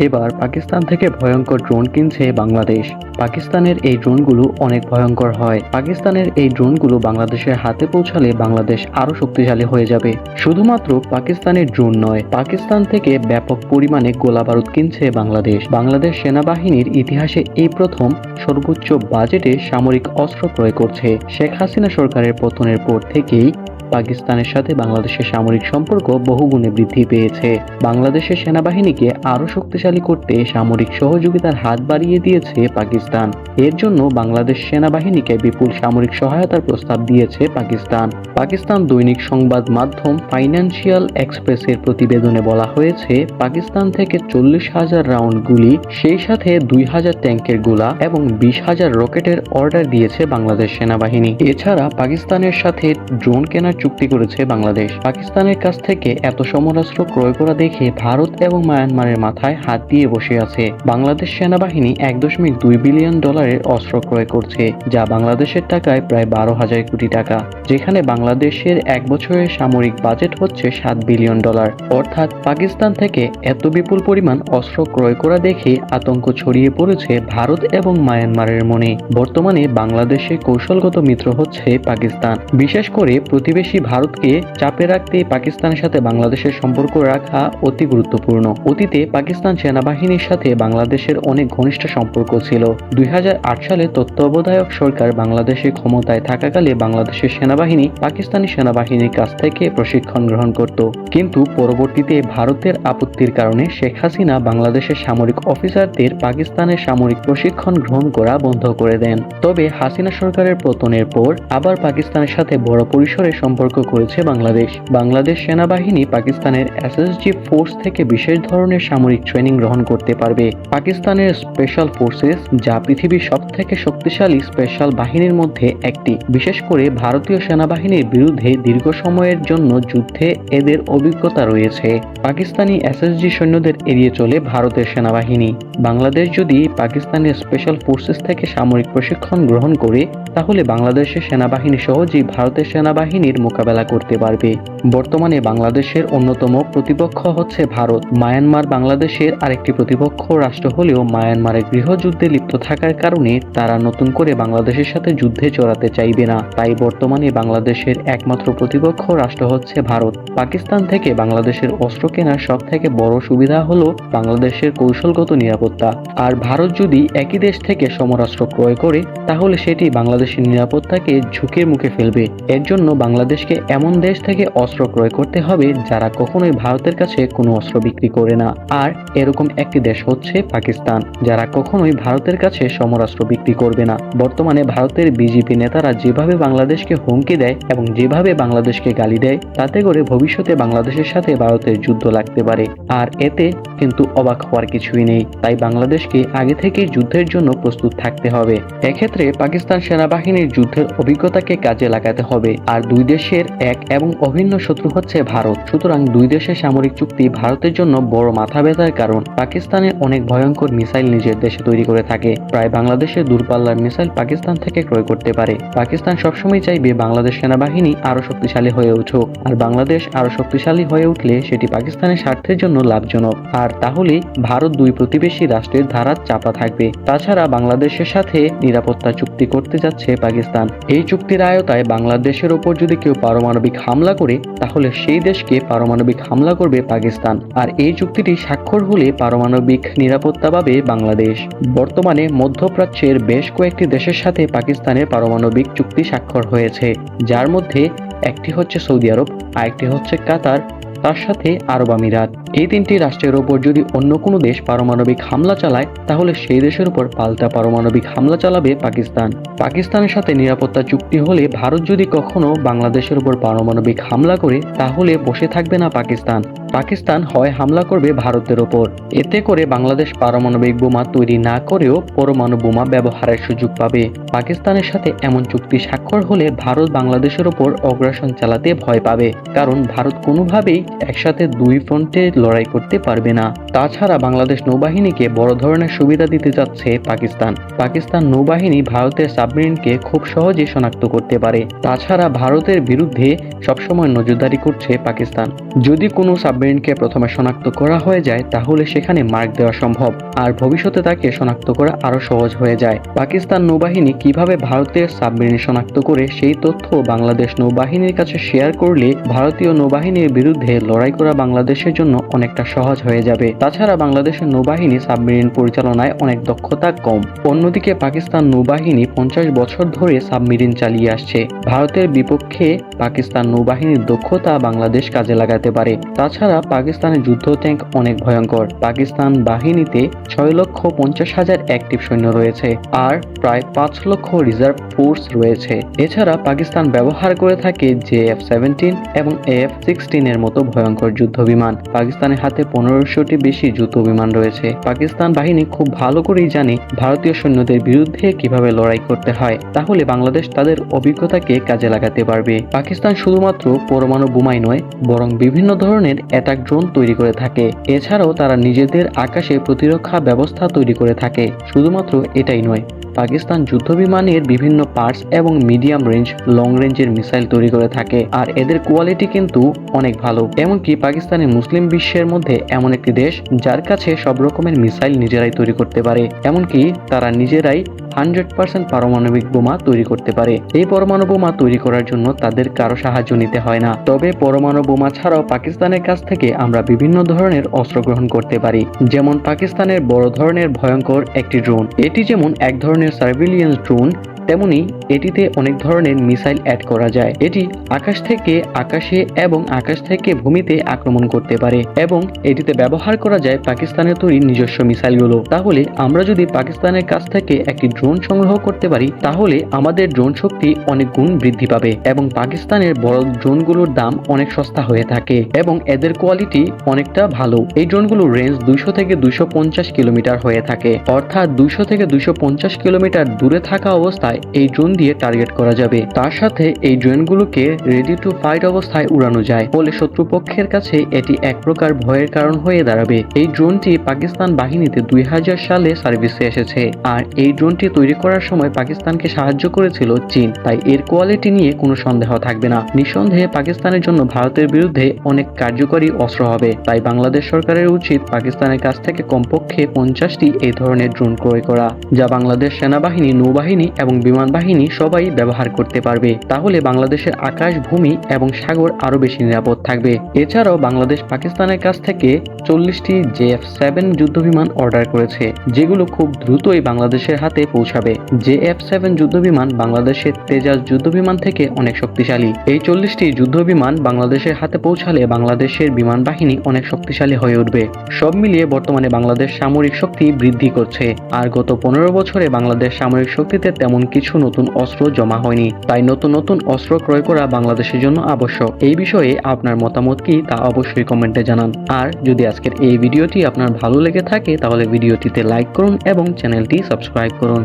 এবার পাকিস্তান থেকে ভয়ঙ্কর ড্রোন কিনছে বাংলাদেশ। পাকিস্তানের এই ড্রোনগুলো অনেক ভয়ঙ্কর হয়। পাকিস্তানের এই ড্রোনগুলো বাংলাদেশের হাতে পৌঁছালে বাংলাদেশ আরও শক্তিশালী হয়ে যাবে। শুধুমাত্র পাকিস্তানের ড্রোন নয়, পাকিস্তান থেকে ব্যাপক পরিমাণে গোলাবারুদ কিনছে বাংলাদেশ। বাংলাদেশ সেনাবাহিনীর ইতিহাসে এই প্রথম সর্বোচ্চ বাজেটে সামরিক অস্ত্র ক্রয় করছে। শেখ হাসিনা সরকারের পতনের পর থেকেই পাকিস্তানের সাথে বাংলাদেশের সামরিক সম্পর্ক বহুগুণে বৃদ্ধি পেয়েছে। বাংলাদেশের সেনাবাহিনীকে আরও শক্তিশালী করতে সামরিক সহযোগিতার হাত বাড়িয়ে দিয়েছে পাকিস্তান। এর জন্য বাংলাদেশ সেনাবাহিনীকে বিপুল সামরিক সহায়তার প্রস্তাব দিয়েছে পাকিস্তান। পাকিস্তান দৈনিক সংবাদ মাধ্যম ফাইন্যান্সিয়াল এক্সপ্রেসের প্রতিবেদনে বলা হয়েছে, পাকিস্তান থেকে চল্লিশ হাজার রাউন্ড গুলি, সেই সাথে দুই হাজার ট্যাঙ্কের গোলা এবং বিশ হাজার রকেটের অর্ডার দিয়েছে বাংলাদেশ সেনাবাহিনী। এছাড়া পাকিস্তানের সাথে ড্রোন কেনার চুক্তি করেছে বাংলাদেশ। পাকিস্তানের কাছ থেকে এত সমরাস্ত্র ক্রয় করা দেখে ভারত এবং মায়ানমারের মাথায় হাত দিয়ে বসে আছে। বাংলাদেশ সেনাবাহিনী এক দশমিক দুই বিলিয়ন ডলারের অস্ত্র ক্রয় করছে, যা বাংলাদেশের টাকায় প্রায় বারো হাজার কোটি টাকা, যেখানে বাংলাদেশের এক বছরের সামরিক বাজেট হচ্ছে সাত বিলিয়ন ডলার। অর্থাৎ পাকিস্তান থেকে এত বিপুল পরিমাণ অস্ত্র ক্রয় করা দেখে আতঙ্ক ছড়িয়ে পড়েছে ভারত এবং মায়ানমারের মনে। বর্তমানে বাংলাদেশের কৌশলগত মিত্র হচ্ছে পাকিস্তান। বিশেষ করে প্রতিবেশী ভারতকে চাপে রাখতে পাকিস্তানের সাথে বাংলাদেশের সম্পর্ক রাখা অতি গুরুত্বপূর্ণ। অতীতে পাকিস্তান সেনাবাহিনীর সাথে বাংলাদেশের অনেক ঘনিষ্ঠ সম্পর্ক ছিল। দুই হাজার আট সালে তত্ত্বাবধায়ক সরকার বাংলাদেশে ক্ষমতায় থাকাকালে বাংলাদেশের সেনাবাহিনী পাকিস্তানি সেনাবাহিনীর কাছ থেকে প্রশিক্ষণ গ্রহণ করত। কিন্তু পরবর্তীতে ভারতের আপত্তির কারণে শেখ হাসিনা বাংলাদেশের সামরিক অফিসারদের পাকিস্তানের সামরিক প্রশিক্ষণ গ্রহণ করা বন্ধ করে দেন। তবে হাসিনা সরকারের পতনের পর আবার পাকিস্তানের সাথে বড় পরিসরে সম্পর্ক করেছে বাংলাদেশ। বাংলাদেশ সেনাবাহিনী পাকিস্তানের এসএসজি ফোর্স থেকে বিশেষ ধরনের সামরিক ট্রেনিং গ্রহণ করতে পারবে। পাকিস্তানের স্পেশাল ফোর্সেস, যা পৃথিবীর সব থেকে শক্তিশালী স্পেশাল বাহিনীর মধ্যে একটি। বিশেষ করে ভারতীয় সেনাবাহিনীর বিরুদ্ধে দীর্ঘ সময়ের জন্য যুদ্ধে এদের অভিজ্ঞতা রয়েছে। পাকিস্তানি এসএসজি সৈন্যদের এড়িয়ে চলে ভারতের সেনাবাহিনী। বাংলাদেশ যদি পাকিস্তানের স্পেশাল ফোর্সেস থেকে সামরিক প্রশিক্ষণ গ্রহণ করে, তাহলে বাংলাদেশের সেনাবাহিনী সহজেই ভারতের সেনাবাহিনীর মোকাবেলা করতে পারবে। বর্তমানে বাংলাদেশের অন্যতম প্রতিপক্ষ হচ্ছে ভারত। মায়ানমার বাংলাদেশের আরেকটি প্রতিপক্ষ রাষ্ট্র হলেও মায়ানমারের গৃহযুদ্ধে লিপ্ত থাকার কারণে তারা নতুন করে বাংলাদেশের সাথে যুদ্ধে জড়াতে চাইবে না। তাই বর্তমানে বাংলাদেশের একমাত্র প্রতিপক্ষ রাষ্ট্র হচ্ছে ভারত। পাকিস্তান থেকে বাংলাদেশের অস্ত্র কেনার সব থেকে বড় সুবিধা হলো বাংলাদেশের কৌশলগত নিরাপত্তা। আর ভারত যদি একই দেশ থেকে সমরাস্ত্র ক্রয় করে, তাহলে সেটি বাংলাদেশের নিরাপত্তাকে ঝুঁকির মুখে ফেলবে। এর জন্য বাংলাদেশকে এমন দেশ থেকে অস্ত্র ক্রয় করতে হবে যারা কখনোই ভারতের কাছে কোনো অস্ত্র বিক্রি করে না। আর এরকম একটি দেশ হচ্ছে পাকিস্তান, যারা কখনোই ভারতের কাছে সমরাস্ত্র বিক্রি করবে না। বর্তমানে ভারতের বিজেপি নেতারা যেভাবে বাংলাদেশকে হুমকি দেয় এবং যেভাবে বাংলাদেশকে গালি দেয়, তাতে করে ভবিষ্যতে বাংলাদেশের সাথে ভারতের যুদ্ধ লাগতে পারে। আর এতে কিন্তু অবাক হওয়ার কিছুই নেই। তাই বাংলাদেশকে আগে থেকেই যুদ্ধের জন্য প্রস্তুত থাকতে হবে। এক্ষেত্রে পাকিস্তান সেনাবাহিনীর যুদ্ধের অভিজ্ঞতাকে কাজে লাগাতে হবে। আর দুই দেশের এক এবং অভিন্ন শত্রু হচ্ছে ভারত। সুতরাং দুই দেশের সামরিক চুক্তি ভারতের জন্য বড় মাথা ব্যথার কারণ। পাকিস্তানের অনেক ভয়ঙ্কর মিসাইল নিজের দেশে তৈরি করে থাকে। প্রায় বাংলাদেশের দূরপাল্লার মিসাইল পাকিস্তান থেকে ক্রয় করতে পারে। পাকিস্তান সবসময় চাইবে বাংলাদেশ সেনাবাহিনী আরও শক্তিশালী হয়ে উঠুক। আর বাংলাদেশ আরও শক্তিশালী হয়ে উঠলে সেটি পাকিস্তানের স্বার্থের জন্য লাভজনক। আর তাহলে ভারত দুই প্রতিবেশী রাষ্ট্রের ধারা চাপা থাকবে। তাছাড়া বাংলাদেশের সাথে নিরাপত্তা চুক্তি করতে যাচ্ছে পাকিস্তান। এই চুক্তির আয়তায় বাংলাদেশের ওপর যদি কেউ পারমাণবিক হামলা করে, তাহলে সেই দেশকে পারমাণবিক হামলা করবে পাকিস্তান। আর এই চুক্তিটি স্বাক্ষর হলে পারমাণবিক নিরাপত্তা পাবে বাংলাদেশ। বর্তমানে মধ্যপ্রাচ্যের বেশ কয়েকটি দেশের সাথে পাকিস্তানের পারমাণবিক চুক্তি স্বাক্ষর হয়েছে, যার মধ্যে একটি হচ্ছে সৌদি আরব, আরেকটি হচ্ছে কাতার তার সাথে আরব আমিরাত। এই তিনটি রাষ্ট্রের ওপর যদি অন্য কোনো দেশ পারমাণবিক হামলা চালায়, তাহলে সেই দেশের উপর পাল্টা পারমাণবিক হামলা চালাবে পাকিস্তান। পাকিস্তানের সাথে নিরাপত্তা চুক্তি হলে ভারত যদি কখনো বাংলাদেশের উপর পারমাণবিক হামলা করে, তাহলে বসে থাকবে না পাকিস্তান। পাকিস্তান হয় হামলা করবে ভারতের ওপর। এতে করে বাংলাদেশ পারমাণবিক বোমা তৈরি না করেও পরমাণু বোমা ব্যবহারের সুযোগ পাবে। পাকিস্তানের সাথে এমন চুক্তি স্বাক্ষর হলে ভারত বাংলাদেশের ওপর অগ্রাসন চালাতে ভয় পাবে, কারণ ভারত কোনোভাবেই একসাথে দুই ফ্রন্টে লড়াই করতে পারবে না। তাছাড়া বাংলাদেশ নৌবাহিনীকে বড় ধরনের সুবিধা দিতে যাচ্ছে পাকিস্তান। পাকিস্তান নৌবাহিনী ভারতের সাবমেরিনকে খুব সহজে শনাক্ত করতে পারে। তাছাড়া ভারতের বিরুদ্ধে সবসময় নজরদারি করছে পাকিস্তান। যদি কোনো সাব সাবমেরিনকে প্রথমে শনাক্ত করা হয়ে যায়, তাহলে সেখানে মার্ক দেওয়া সম্ভব। আর ভবিষ্যতে তাকে শনাক্ত করা আরও সহজ হয়ে যায়। পাকিস্তান নৌবাহিনী কীভাবে ভারতের সাবমেরিন শনাক্ত করে, সেই তথ্য বাংলাদেশ নৌবাহিনীর কাছে শেয়ার করলে ভারতীয় নৌবাহিনীর বিরুদ্ধে লড়াই করা বাংলাদেশের জন্য অনেকটা সহজ হয়ে যাবে। তাছাড়া বাংলাদেশের নৌবাহিনী সাবমেরিন পরিচালনায় অনেক দক্ষতা কম। অন্যদিকে পাকিস্তান নৌবাহিনী পঞ্চাশ বছর ধরে সাবমেরিন চালিয়ে আসছে। ভারতের বিপক্ষে পাকিস্তান নৌবাহিনীর দক্ষতা বাংলাদেশ কাজে লাগাতে পারে। তাছাড়া পাকিস্তানের যুদ্ধ ট্যাঙ্ক অনেক ভয়ঙ্কর। পাকিস্তান বাহিনীতে ছয় লক্ষ পঞ্চাশ হাজার অ্যাক্টিভ সৈন্য রয়েছে আর প্রায় পাঁচ লক্ষ রিজার্ভ ফোর্স রয়েছে। এছাড়া পাকিস্তান ব্যবহার করে থাকে জে এফ সেভেন্টিন এবং এফ সিক্সটিন এর মতো ভয়ঙ্কর যুদ্ধ বিমান। পাকিস্তানের হাতে পনেরোশোটি বেশি যুদ্ধ বিমান রয়েছে। পাকিস্তান বাহিনী খুব ভালো করেই জানে ভারতীয় সৈন্যদের বিরুদ্ধে কীভাবে লড়াই করতে হয়। তাহলে বাংলাদেশ তাদের অভিজ্ঞতাকে কাজে লাগাতে পারবে। পাকিস্তান শুধুমাত্র পরমাণু বোমাই নয়, বরং বিভিন্ন ধরনের অ্যাটাক ড্রোন তৈরি করে থাকে। এছাড়াও তারা নিজেদের আকাশে প্রতিরক্ষা ব্যবস্থা তৈরি করে থাকে। শুধুমাত্র এটাই নয়। পাকিস্তান যুদ্ধবিমানের বিভিন্ন পার্টস এবং মিডিয়াম রেঞ্জ, লং রেঞ্জের মিসাইল তৈরি করে থাকে। আর এদের কোয়ালিটি কিন্তু অনেক ভালো। এমনকি পাকিস্তানের মুসলিম বিশ্বের মধ্যে এমন একটি দেশ, যার কাছে সব রকমের মিসাইল নিজেরাই তৈরি করতে পারে। এমনকি তারা নিজেরাই হান্ড্রেড পার্সেন্ট পারমাণবিক বোমা তৈরি করতে পারে। এই পরমাণু বোমা তৈরি করার জন্য তাদের কারও সাহায্য নিতে হয় না। তবে পরমাণু বোমা ছাড়াও পাকিস্তানের কাছ থেকে আমরা বিভিন্ন ধরনের অস্ত্র গ্রহণ করতে পারি। যেমন পাকিস্তানের বড় ধরনের ভয়ঙ্কর একটি ড্রোন। এটি যেমন এক ধরনের সার্ভিলিয়েন্স ড্রোন তেমনি এটিতে অনেক ধরনের মিসাইল অ্যাড করা যায়। এটি আকাশ থেকে আকাশে এবং আকাশ থেকে ভূমিতে আক্রমণ করতে পারে এবং এটিতে ব্যবহার করা যায় পাকিস্তানের তৈরি নিজস্ব মিসাইলগুলো। তাহলে আমরা যদি পাকিস্তানের কাছ থেকে একটি ড্রোন সংগ্রহ করতে পারি, তাহলে আমাদের ড্রোন শক্তি অনেক গুণ বৃদ্ধি পাবে এবং পাকিস্তানের বড় ড্রোনগুলোর দাম অনেক সস্তা হয়ে থাকে এবং এদের কোয়ালিটি অনেকটা ভালো। এই ড্রোনগুলোর রেঞ্জ দুইশো থেকে দুইশো পঞ্চাশ কিলোমিটার হয়ে থাকে। অর্থাৎ দুইশো থেকে দুইশো পঞ্চাশ কিলোমিটার দূরে থাকা অবস্থায় এই ড্রোন দিয়ে টার্গেট করা যাবে। তার সাথে এই ড্রোনগুলোকে রেডি টু ফাইট অবস্থায় উড়ানো যায়। ফলে শত্রুপক্ষের কাছে এটি এক প্রকার ভয়ের কারণ হয়ে দাঁড়াবে। এই ড্রোনটি পাকিস্তান বাহিনীতে দুই হাজার সালে সার্ভিসে এসেছে। আর এই ড্রোনটি তৈরি করার সময় পাকিস্তানকে সাহায্য করেছিল চীন। তাই এর কোয়ালিটি নিয়ে কোনো সন্দেহ থাকবে না। নিঃসন্দেহে পাকিস্তানের জন্য ভারতের বিরুদ্ধে অনেক কার্যকরী অস্ত্র হবে। তাই বাংলাদেশ সরকারের উচিত পাকিস্তানের কাছ থেকে কমপক্ষে পঞ্চাশটি এই ধরনের ড্রোন ক্রয় করা, যা বাংলাদেশ সেনাবাহিনী, নৌবাহিনী এবং বিমান বাহিনী সবাই ব্যবহার করতে পারবে। তাহলে বাংলাদেশের আকাশ, ভূমি এবং সাগর আরও বেশি নিরাপদ থাকবে। এছাড়াও বাংলাদেশ পাকিস্তানের কাছ থেকে চল্লিশটি জেএফ সেভেন যুদ্ধবিমান অর্ডার করেছে, যেগুলো খুব দ্রুতই বাংলাদেশের হাতে পৌঁছাবে। জেএফ সেভেন যুদ্ধবিমান বাংলাদেশের তেজাজ যুদ্ধবিমান থেকে অনেক শক্তিশালী। এই চল্লিশটি যুদ্ধবিমান বাংলাদেশের হাতে পৌঁছালে বাংলাদেশের বিমান বাহিনী অনেক শক্তিশালী হয়ে উঠবে। সব মিলিয়ে বর্তমানে বাংলাদেশ সামরিক শক্তি বৃদ্ধি করছে। আর গত পনেরো বছরে বাংলাদেশ সামরিক শক্তিতে তেমন কিছু নতুন অস্ত্র জমা হয়নি। তাই নতুন নতুন অস্ত্র ক্রয় করা বাংলাদেশের জন্য আবশ্যক। এই বিষয়ে আপনার মতামত কি তা অবশ্যই কমেন্টে জানান। আর যদি আজকের এই ভিডিওটি আপনার ভালো লেগে থাকে, তাহলে ভিডিওটিতে লাইক করুন এবং চ্যানেলটি সাবস্ক্রাইব করুন।